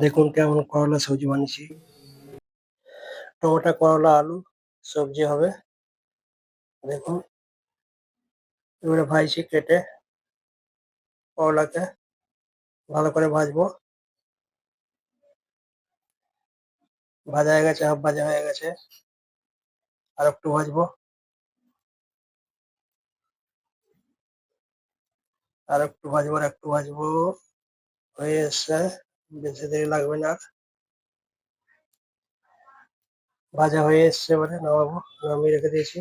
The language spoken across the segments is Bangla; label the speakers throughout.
Speaker 1: দেখুন কেমন করলা সবজি বানিয়েছি। টমেটো, করলা, আলু, সবজি হবে। দেখুন। এবারে ভাজছি কেটে করলাকে ভালো করে ভাজবো। ভাজা হয়ে গেছে, হাফ ভাজা হয়ে গেছে। আর একটু ভাজবো। আর একটু ভাজবো, আর একটু ভাজবো। হয়ে এসছে। বেশি দেরি লাগবে না আর। ভাজা হয়ে এসছে এবারে নামাবো, নামিয়ে রেখে দিয়েছি।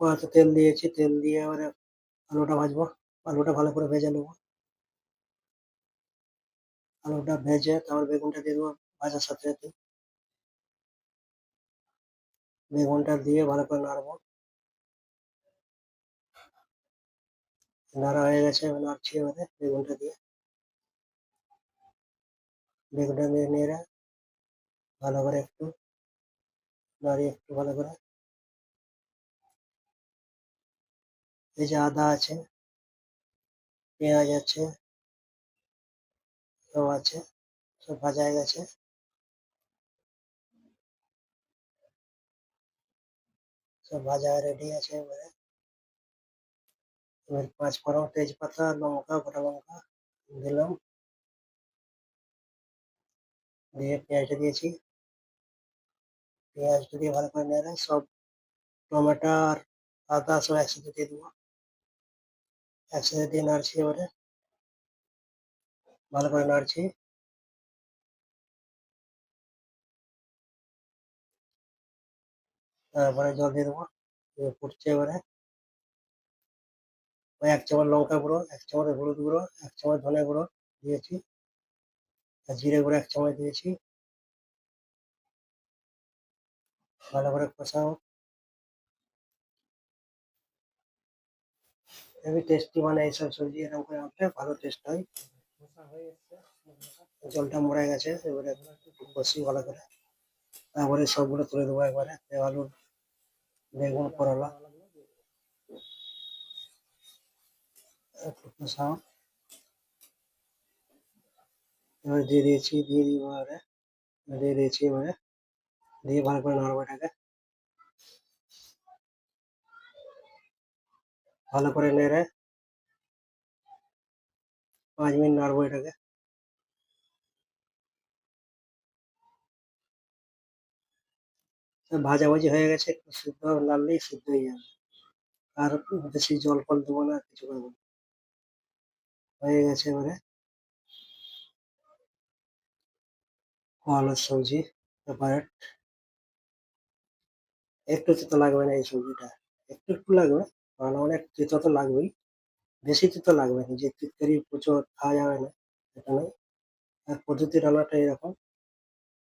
Speaker 1: কড়াতে তেল দিয়েছি, তেল দিয়ে এবারে আলুটা ভাজবো। আলুটা ভালো করে ভেজে নেব। আলুটা ভেজে তারপর বেগুনটা দিয়ে দেবো ভাজার সাথে সাথে। বেগুনটা দিয়ে ভালো করে নাড়বো। নাড়া হয়ে গেছে নাড়ছি এবারে বেগুনটা দিয়ে বেগুনটা দিয়ে নেড়ে ভালো করে একটু নাড়িয়ে একটু ভালো করে এই যে আদা আছে পেঁয়াজ আছে সব আছে সব ভাজা হয়ে গেছে সব ভাজা রেডি আছে এবারে এবার পাঁচ ফোড়ন, তেজপাতা, লঙ্কা, গোটা লঙ্কা দিলাম। দিয়ে পেঁয়াজটা দিয়েছি। পেঁয়াজটা দিয়ে ভালো করে নেড়ে সব টমেটো আর আদা সব একসাথে দিয়ে দেবো। একসাথে দিয়ে নাড়ছি এবারে। ভালো করে নাড়ছি। তারপরে জল দিয়ে দেবো। ফুটছে এবারে। ওই এক চামচ লঙ্কা গুঁড়ো, এক চামচ হলুদ গুঁড়ো, এক চামচ ধনে গুঁড়ো দিয়েছি। আর জিরে গুঁড়ো এক চামচ দিয়েছি। ভালো করে কষাও। হেভি টেস্টি মানে এইসব সবজি এরকম করে আনলে ভালো টেস্ট হয়। জলটা মরে গেছে, এবারে কষি ভালো করে। তারপরে সবগুলো তুলে দেবো একবারে আলুর বেগুন, করলা। কষাও এবার দিয়ে দিয়েছি, দিয়ে দিব এবারে। দিয়ে দিয়েছি এবারে। দিয়ে ভালো করে নাড়বো এটাকে। ভালো করে নেড়ে পাঁচ মিনিট নাড়বো এটাকে। ভাজাভাজি হয়ে গেছে, একটু সিদ্ধ নাড়লেই সিদ্ধ হয়ে যাবে। আর বেশি জল ফল দেবো না কিছু করব না। হয়ে গেছে এবারে। কলার সবজি সেপারেট একটু তেতো লাগবে না এই সবজিটা। একটু একটু লাগবে, কারণ অনেক তেতো তো লাগবেই। বেশি তেতো লাগবে না। যে তিতকারি প্রচুর খাওয়া যাবে না এখানে আর পদ্ধতি রান্নাটা এরকম।